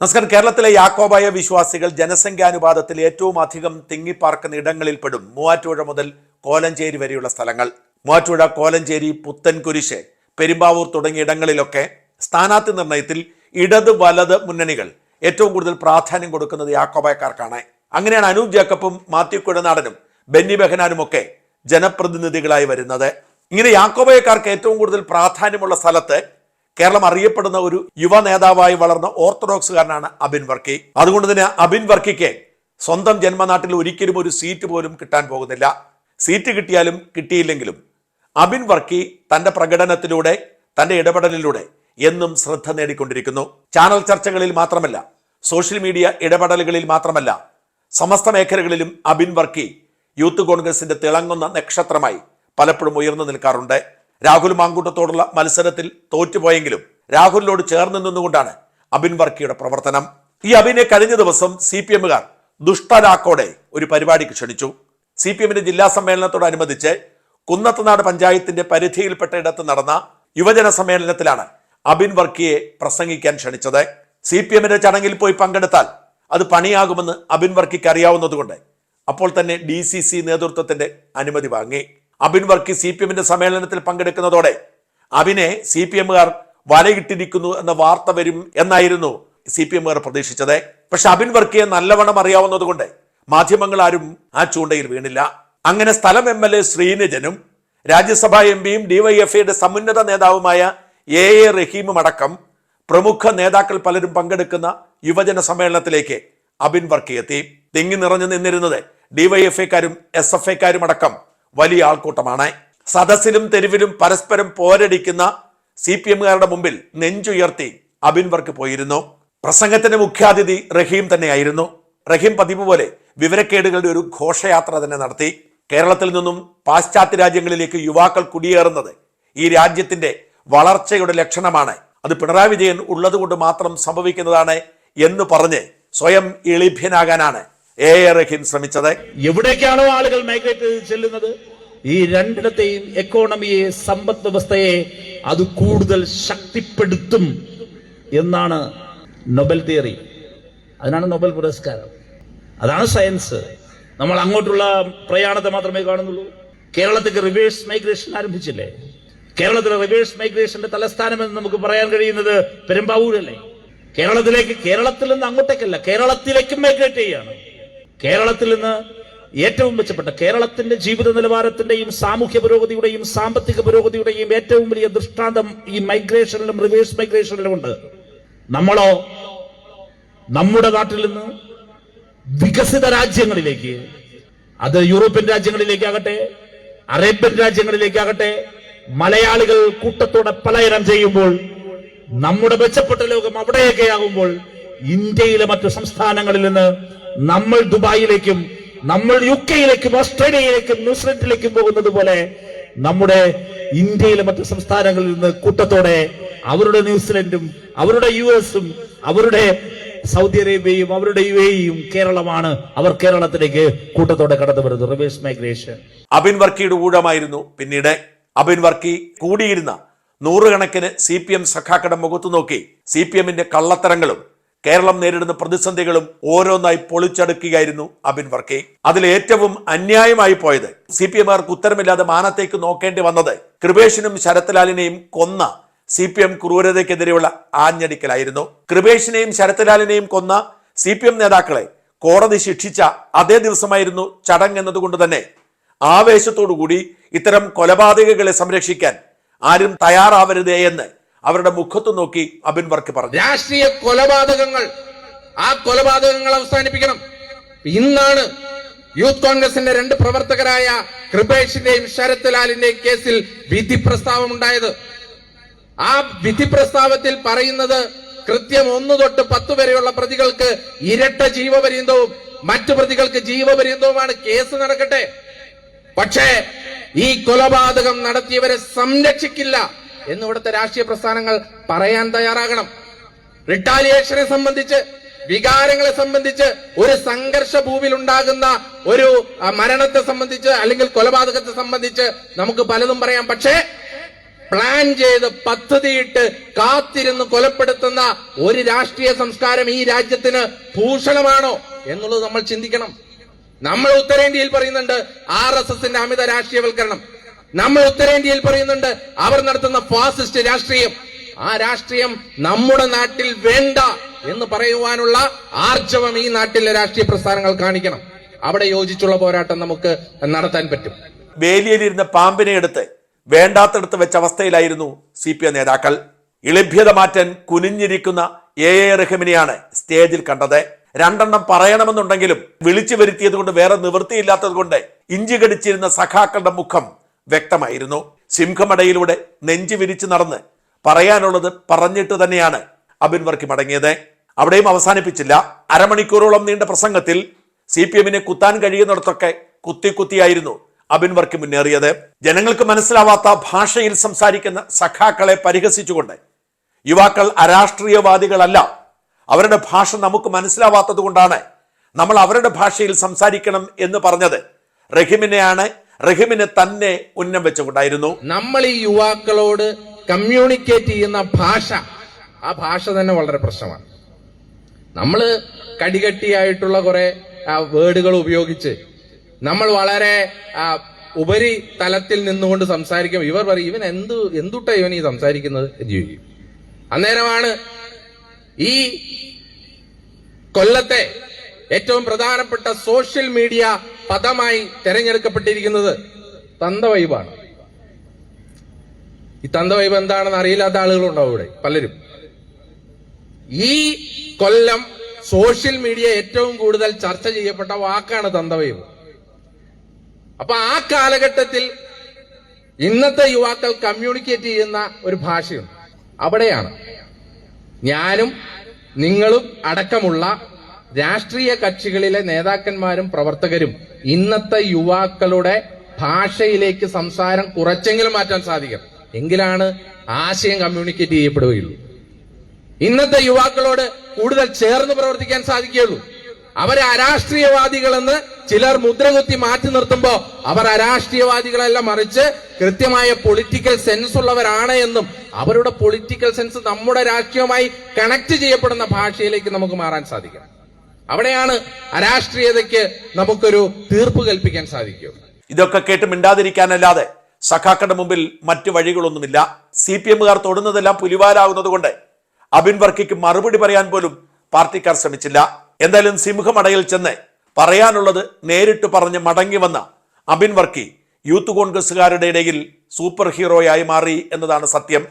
നമസ്കാരം. കേരളത്തിലെ യാക്കോബായ വിശ്വാസികൾ ജനസംഖ്യാനുപാതത്തിൽ ഏറ്റവും അധികം തിങ്ങിപ്പാർക്കുന്ന ഇടങ്ങളിൽപ്പെടും മൂവാറ്റുപുഴ മുതൽ കോലഞ്ചേരി വരെയുള്ള സ്ഥലങ്ങൾ. മൂവാറ്റുപുഴ കോലഞ്ചേരി പുത്തൻകുരിശ് പെരുമ്പാവൂർ തുടങ്ങിയ ഇടങ്ങളിലൊക്കെ സ്ഥാനാർത്ഥി നിർണയത്തിൽ ഇടത് വലത് മുന്നണികൾ ഏറ്റവും കൂടുതൽ പ്രാധാന്യം കൊടുക്കുന്നത് യാക്കോബായക്കാർക്കാണ്. അങ്ങനെയാണ് അനൂപ് ജേക്കബും മാത്യു കുഴനാടനും ബെന്നി ബെഹനാനുമൊക്കെ ജനപ്രതിനിധികളായി വരുന്നത്. ഇങ്ങനെ യാക്കോബായക്കാർക്ക് ഏറ്റവും കൂടുതൽ പ്രാധാന്യമുള്ള സ്ഥലത്ത് കേരളം അറിയപ്പെടുന്ന ഒരു യുവ നേതാവായി വളർന്ന ഓർത്തഡോക്സുകാരനാണ് അബിൻ വർക്കി. അതുകൊണ്ട് തന്നെ അബിൻ വർക്കിക്ക് സ്വന്തം ജന്മനാട്ടിൽ ഒരിക്കലും ഒരു സീറ്റ് പോലും കിട്ടാൻ പോകുന്നില്ല. സീറ്റ് കിട്ടിയാലും കിട്ടിയില്ലെങ്കിലും അബിൻ വർക്കി തന്റെ പ്രകടനത്തിലൂടെ തന്റെ ഇടപെടലിലൂടെ എന്നും ശ്രദ്ധ നേടിക്കൊണ്ടിരിക്കുന്നു. ചാനൽ ചർച്ചകളിൽ മാത്രമല്ല സോഷ്യൽ മീഡിയ ഇടപെടലുകളിൽ മാത്രമല്ല സമസ്ത മേഖലകളിലും അബിൻ വർക്കി യൂത്ത് കോൺഗ്രസിന്റെ തിളങ്ങുന്ന നക്ഷത്രമായി പലപ്പോഴും ഉയർന്നു നിൽക്കാറുണ്ട്. രാഹുൽ മാങ്കൂട്ടത്തോടുള്ള മത്സരത്തിൽ തോറ്റുപോയെങ്കിലും രാഹുലിനോട് ചേർന്ന് നിന്നുകൊണ്ടാണ് അബിൻ വർക്കിയുടെ പ്രവർത്തനം. ഈ അബിനെ കഴിഞ്ഞ ദിവസം സി പി എമ്മുകാർ ദുഷ്ടരാക്കോടെ ഒരു പരിപാടിക്ക് ക്ഷണിച്ചു. സി പി എമ്മിന്റെ ജില്ലാ സമ്മേളനത്തോടനുബന്ധിച്ച് കുന്നത്തനാട് പഞ്ചായത്തിന്റെ പരിധിയിൽപ്പെട്ട ഇടത്ത് നടന്ന യുവജന സമ്മേളനത്തിലാണ് അബിൻ വർക്കിയെ പ്രസംഗിക്കാൻ ക്ഷണിച്ചത്. സി പി എമ്മിന്റെ ചടങ്ങിൽ പോയി പങ്കെടുത്താൽ അത് പണിയാകുമെന്ന് അബിൻ വർക്കിക്ക് അറിയാവുന്നതുകൊണ്ട് അപ്പോൾ തന്നെ ഡി സി സി നേതൃത്വത്തിന്റെ അനുമതി വാങ്ങി. അബിൻ വർക്കി സി പി എമ്മിന്റെ സമ്മേളനത്തിൽ പങ്കെടുക്കുന്നതോടെ അബിനെ സി പി എമ്മുകാർ വലയിട്ടിരിക്കുന്നു എന്ന വാർത്ത വരും എന്നായിരുന്നു സി പി എമ്മുകാർ പ്രതീക്ഷിച്ചത്. പക്ഷെ അബിൻ വർക്കിയെ നല്ലവണ്ണം അറിയാവുന്നതുകൊണ്ട് മാധ്യമങ്ങൾ ആരും ആ ചൂണ്ടയിൽ വീണില്ല. അങ്ങനെ സ്ഥലം എം എൽ എ ശ്രീനിജനും രാജ്യസഭാ എം പിയും ഡിവൈഎഫ്ഐയുടെ സമുന്നത നേതാവുമായ എ എ റഹീമും അടക്കം പ്രമുഖ നേതാക്കൾ പലരും പങ്കെടുക്കുന്ന യുവജന സമ്മേളനത്തിലേക്ക് അബിൻ വർക്കി എത്തി. തിങ്ങി നിറഞ്ഞു നിന്നിരുന്നത് ഡിവൈഎഫ്ഐക്കാരും എസ് എഫ് ഐക്കാരും അടക്കം. വലിയ ആൾക്കൂട്ടമാണ്. സദസ്സിലും തെരുവിലും പരസ്പരം പോരടിക്കുന്ന സി പി എമ്മുകാരുടെ മുമ്പിൽ നെഞ്ചുയർത്തി അബിൻ വർക്ക് പോയിരുന്നു. പ്രസംഗത്തിന്റെ മുഖ്യാതിഥി റഹീം തന്നെയായിരുന്നു. റഹീം പതിവ് പോലെ വിവരക്കേടുകളുടെ ഒരു ഘോഷയാത്ര തന്നെ നടത്തി. കേരളത്തിൽ നിന്നും പാശ്ചാത്യ രാജ്യങ്ങളിലേക്ക് യുവാക്കൾ കുടിയേറുന്നത് ഈ രാജ്യത്തിന്റെ വളർച്ചയുടെ ലക്ഷണമാണ്. അത് പിണറായി വിജയൻ ഉള്ളതുകൊണ്ട് മാത്രം സംഭവിക്കുന്നതാണ് എന്ന് പറഞ്ഞ് സ്വയം എളിഭ്യനാകാനാണ് എ റഹീം ശ്രമിച്ചത്. എവിടേക്കാണോ ആളുകൾ മൈഗ്രേറ്റ് ചെല്ലുന്നത്? ഈ രണ്ടിടത്തെയും എക്കോണമിയെ സമ്പദ് വ്യവസ്ഥയെ അത് കൂടുതൽ ശക്തിപ്പെടുത്തും എന്നാണ് നൊബൽ തിയറി അതിനാണ് നൊബൽ പുരസ്കാരം. അതാണ് സയൻസ് നമ്മൾ അങ്ങോട്ടുള്ള പ്രയാണത്തെ മാത്രമേ കാണുന്നുള്ളൂ. കേരളത്തിലേക്ക് റിവേഴ്സ് മൈഗ്രേഷൻ ആരംഭിച്ചില്ലേ? കേരളത്തിലെ റിവേഴ്സ് മൈഗ്രേഷന്റെ തലസ്ഥാനം എന്ന് നമുക്ക് പറയാൻ കഴിയുന്നത് പെരുമ്പാവൂരല്ലേ? കേരളത്തിലേക്ക് കേരളത്തിൽ നിന്ന് അങ്ങോട്ടേക്കല്ല കേരളത്തിലേക്കും മൈഗ്രേറ്റ് ചെയ്യാണ്. കേരളത്തിൽ നിന്ന് ഏറ്റവും മെച്ചപ്പെട്ട കേരളത്തിന്റെ ജീവിത നിലവാരത്തിന്റെയും സാമൂഹ്യ പുരോഗതിയുടെയും സാമ്പത്തിക പുരോഗതിയുടെയും ഏറ്റവും വലിയ ദൃഷ്ടാന്തം ഈ മൈഗ്രേഷനിലും റിവേഴ്സ് മൈഗ്രേഷനിലും ഉണ്ട്. നമ്മളോ നമ്മുടെ നാട്ടിൽ നിന്ന് വികസിത രാജ്യങ്ങളിലേക്ക് അത് യൂറോപ്യൻ രാജ്യങ്ങളിലേക്കാകട്ടെ അറേബ്യൻ രാജ്യങ്ങളിലേക്കാകട്ടെ മലയാളികൾ കൂട്ടത്തോടെ പലായനം ചെയ്യുമ്പോൾ നമ്മുടെ മെച്ചപ്പെട്ട ലോകം അവിടെയൊക്കെ ആകുമ്പോൾ ഇന്ത്യയിലെ മറ്റു സംസ്ഥാനങ്ങളിൽ നിന്ന് നമ്മൾ ദുബായിലേക്കും നമ്മൾ യു കെയിലേക്കും ഓസ്ട്രേലിയയിലേക്കും ന്യൂസിലൻഡിലേക്കും പോകുന്നത് പോലെ നമ്മുടെ ഇന്ത്യയിലെ മറ്റു സംസ്ഥാനങ്ങളിൽ നിന്ന് കൂട്ടത്തോടെ അവരുടെ ന്യൂസിലൻഡും അവരുടെ യു എസും അവരുടെ സൗദി അറേബ്യയും അവരുടെ യു എയും കേരളമാണ്. അവർ കേരളത്തിലേക്ക് കൂട്ടത്തോടെ കടന്നു വരുന്നത് റിവേഴ്സ് മൈഗ്രേഷൻ. അബിൻ വർക്കിയുടെ ഊഴമായിരുന്നു. പിന്നീട് അബിൻ വർക്കി കൂടിയിരുന്ന നൂറുകണക്കിന് സി പി എം സഖാക്കടം മുഖത്തു നോക്കി സി പി എമ്മിന്റെ കള്ളത്തരങ്ങളും കേരളം നേരിടുന്ന പ്രതിസന്ധികളും ഓരോന്നായി പൊളിച്ചടുക്കുകയായിരുന്നു അബിൻ വർക്കി. അതിൽ ഏറ്റവും അന്യായമായി പോയത് സി പി എമ്മുകാർക്ക് ഉത്തരമില്ലാതെ മാനത്തേക്ക് നോക്കേണ്ടി വന്നത് കൃപേഷിനും ശരത്ലാലിനെയും കൊന്ന സി പി എം ക്രൂരതയ്ക്കെതിരെയുള്ള ആഞ്ഞടിക്കലായിരുന്നു. കൃപേഷിനെയും ശരത്ലാലിനെയും കൊന്ന സി പി എം നേതാക്കളെ കോടതി ശിക്ഷിച്ച അതേ ദിവസമായിരുന്നു ചടങ്ങ് എന്നതുകൊണ്ട് തന്നെ ആവേശത്തോടുകൂടി ഇത്തരം കൊലപാതകങ്ങളെ സംരക്ഷിക്കാൻ ആരും തയ്യാറാവരുതേ എന്ന് അവരുടെ മുഖത്ത് നോക്കി അബിൻ വർക്ക് പറഞ്ഞു. രാഷ്ട്രീയ കൊലപാതകങ്ങൾ ആ കൊലപാതകങ്ങൾ അവസാനിപ്പിക്കണം. ഇന്നാണ് യൂത്ത് കോൺഗ്രസിന്റെ രണ്ട് പ്രവർത്തകരായ കൃപേഷിന്റെയും ശരത് ലാലിന്റെയും കേസിൽ വിധി പ്രസ്താവം ഉണ്ടായത് ആ വിധി പ്രസ്താവത്തിൽ പറയുന്നത് കൃത്യം ഒന്ന് തൊട്ട് പത്ത് വരെയുള്ള പ്രതികൾക്ക് ഇരട്ട ജീവപര്യന്തവും മറ്റു പ്രതികൾക്ക് ജീവപര്യന്തവുമാണ് കേസ് നടക്കട്ടെ. പക്ഷേ ഈ കൊലപാതകം നടത്തിയവരെ സംരക്ഷിക്കില്ല. എന്ന് ഇവിടുത്തെ രാഷ്ട്രീയ പ്രസ്ഥാനങ്ങൾ പറയാൻ തയ്യാറാകണം. റിട്ടാലിയേഷനെ സംബന്ധിച്ച് വികാരങ്ങളെ സംബന്ധിച്ച് ഒരു സംഘർഷ ഭൂമിയിൽ ഉണ്ടാകുന്ന ഒരു മരണത്തെ സംബന്ധിച്ച് അല്ലെങ്കിൽ കൊലപാതകത്തെ സംബന്ധിച്ച് നമുക്ക് പലതും പറയാം. പക്ഷേ പ്ലാൻ ചെയ്ത് പദ്ധതിയിട്ട് കാത്തിരുന്ന് കൊലപ്പെടുത്തുന്ന ഒരു രാഷ്ട്രീയ സംസ്കാരം ഈ രാജ്യത്തിന് ഭൂഷണമാണോ എന്നുള്ളത് നമ്മൾ ചിന്തിക്കണം. നമ്മൾ ഉത്തരേന്ത്യയിൽ പറയുന്നുണ്ട് ആർ എസ് എസിന്റെ അമിത രാഷ്ട്രീയവൽക്കരണം. നമ്മൾ ഉത്തരേന്ത്യയിൽ പറയുന്നുണ്ട് അവർ നടത്തുന്ന ഫാസിസ്റ്റ് രാഷ്ട്രീയം. ആ രാഷ്ട്രീയം നമ്മുടെ നാട്ടിൽ വേണ്ട എന്ന് പറയുവാനുള്ള ആർജവം ഈ നാട്ടിലെ രാഷ്ട്രീയ പ്രസ്ഥാനങ്ങൾ കാണിക്കണം. അവിടെ യോജിച്ചുള്ള പോരാട്ടം നമുക്ക് നടത്താൻ പറ്റും. വേലിയിലിരുന്ന പാമ്പിനെ എടുത്ത് വേണ്ടാത്തടുത്ത് വെച്ച അവസ്ഥയിലായിരുന്നു സി പി എം നേതാക്കൾ. ഇളിഭ്യത മാറ്റാൻ കുനിഞ്ഞിരിക്കുന്ന എ എ റഹീമിനെയാണ് സ്റ്റേജിൽ കണ്ടത്. രണ്ടെണ്ണം പറയണമെന്നുണ്ടെങ്കിലും വിളിച്ചു വരുത്തിയത് കൊണ്ട് വേറെ നിവൃത്തിയില്ലാത്തത് കൊണ്ട് ഇഞ്ചി കടിച്ചിരുന്ന സഖാക്കളുടെ മുഖം വ്യക്തമായിരുന്നു. സിംഹമടയിലൂടെ നെഞ്ചു വിരിച്ച് നടന്ന് പറയാനുള്ളത് പറഞ്ഞിട്ട് തന്നെയാണ് അബിൻ വർക്കി മടങ്ങിയത്. അവിടെയും അവസാനിപ്പിച്ചില്ല. അരമണിക്കൂറോളം നീണ്ട പ്രസംഗത്തിൽ സി പി എമ്മിനെ കുത്താൻ കഴിയുന്നിടത്തൊക്കെ കുത്തി കുത്തിയായിരുന്നു അബിൻ വർക്കി മുന്നേറിയത്. ജനങ്ങൾക്ക് മനസ്സിലാവാത്ത ഭാഷയിൽ സംസാരിക്കുന്ന സഖാക്കളെ പരിഹസിച്ചുകൊണ്ട് യുവാക്കൾ അരാഷ്ട്രീയവാദികളല്ല. അവരുടെ ഭാഷ നമുക്ക് മനസ്സിലാവാത്തത് കൊണ്ടാണ് നമ്മൾ അവരുടെ ഭാഷയിൽ സംസാരിക്കണം എന്ന് പറഞ്ഞത്. റഹിമിനെയാണ് റഹിമിനെ തന്നെ ഉന്നം വെച്ചുകൊണ്ടായിരുന്നു. നമ്മൾ ഈ യുവാക്കളോട് കമ്മ്യൂണിക്കേറ്റ് ചെയ്യുന്ന ഭാഷ ആ ഭാഷ തന്നെ വളരെ പ്രശ്നമാണ്. നമ്മൾ കടികട്ടിയായിട്ടുള്ള കുറെ വേർഡുകൾ ഉപയോഗിച്ച് നമ്മൾ വളരെ ഉപരി തലത്തിൽ നിന്നുകൊണ്ട് സംസാരിക്കും. ഇവർ പറയും ഇവൻ എന്ത് എന്തുട്ടാ ഇവൻ ഈ സംസാരിക്കുന്നത്? ജീവിക്കും അന്നേരമാണ് ഈ കൊല്ലത്തെ ഏറ്റവും പ്രധാനപ്പെട്ട സോഷ്യൽ മീഡിയ പദമായി തെരഞ്ഞെടുക്കപ്പെട്ടിരിക്കുന്നത് തന്തവൈബാണ് ഈ തന്തവൈബ് എന്താണെന്ന് അറിയില്ലാത്ത ആളുകളുണ്ടാവും ഇവിടെ പലരും. ഈ കൊല്ലം സോഷ്യൽ മീഡിയ ഏറ്റവും കൂടുതൽ ചർച്ച ചെയ്യപ്പെട്ട വാക്കാണ് തന്തവൈബ് അപ്പൊ ആ കാലഘട്ടത്തിൽ ഇന്നത്തെ യുവാക്കൾ കമ്മ്യൂണിക്കേറ്റ് ചെയ്യുന്ന ഒരു ഭാഷയുണ്ട്. അവിടെയാണ് ഞാനും നിങ്ങളും അടക്കമുള്ള രാഷ്ട്രീയ കക്ഷികളിലെ നേതാക്കന്മാരും പ്രവർത്തകരും ഇന്നത്തെ യുവാക്കളുടെ ഭാഷയിലേക്ക് സംസാരം കുറച്ചെങ്കിലും മാറ്റാൻ സാധിക്കും. എങ്കിലാണ് ആശയം കമ്മ്യൂണിക്കേറ്റ് ചെയ്യപ്പെടുകയുള്ളൂ. ഇന്നത്തെ യുവാക്കളോട് കൂടുതൽ ചേർന്ന് പ്രവർത്തിക്കാൻ സാധിക്കുകയുള്ളൂ. അവരെ അരാഷ്ട്രീയവാദികളെന്ന് ചിലർ മുദ്രകുത്തി മാറ്റി നിർത്തുമ്പോൾ അവർ അരാഷ്ട്രീയവാദികളെല്ലാം മറിച്ച് കൃത്യമായ പൊളിറ്റിക്കൽ സെൻസ് ഉള്ളവരാണ് എന്നും അവരുടെ പൊളിറ്റിക്കൽ സെൻസ് നമ്മുടെ രാഷ്ട്രീയവുമായി കണക്ട് ചെയ്യപ്പെടുന്ന ഭാഷയിലേക്ക് നമുക്ക് മാറാൻ സാധിക്കും. അവിടെയാണ് അരാഷ്ട്രീയതയ്ക്ക് നമുക്കൊരു തീർപ്പ് കൽപ്പിക്കാൻ സാധിക്കും ഇതൊക്കെ കേട്ട് മിണ്ടാതിരിക്കാനല്ലാതെ സഖാക്കളുടെ മുമ്പിൽ മറ്റു വഴികളൊന്നുമില്ല. സി പി എമ്മുകാർ തൊടുന്നതെല്ലാം പുലിവാലാകുന്നത് കൊണ്ട് അബിൻ വർക്കിക്ക് മറുപടി പറയാൻ പോലും പാർട്ടിക്കാർ ശ്രമിച്ചില്ല. എന്തായാലും സിംഹമടയിൽ ചെന്ന് പറയാനുള്ളത് നേരിട്ട് പറഞ്ഞ് മടങ്ങി വന്ന അബിൻ വർക്കി യൂത്ത് കോൺഗ്രസുകാരുടെ ഇടയിൽ സൂപ്പർ ഹീറോയായി മാറി എന്നതാണ് സത്യം.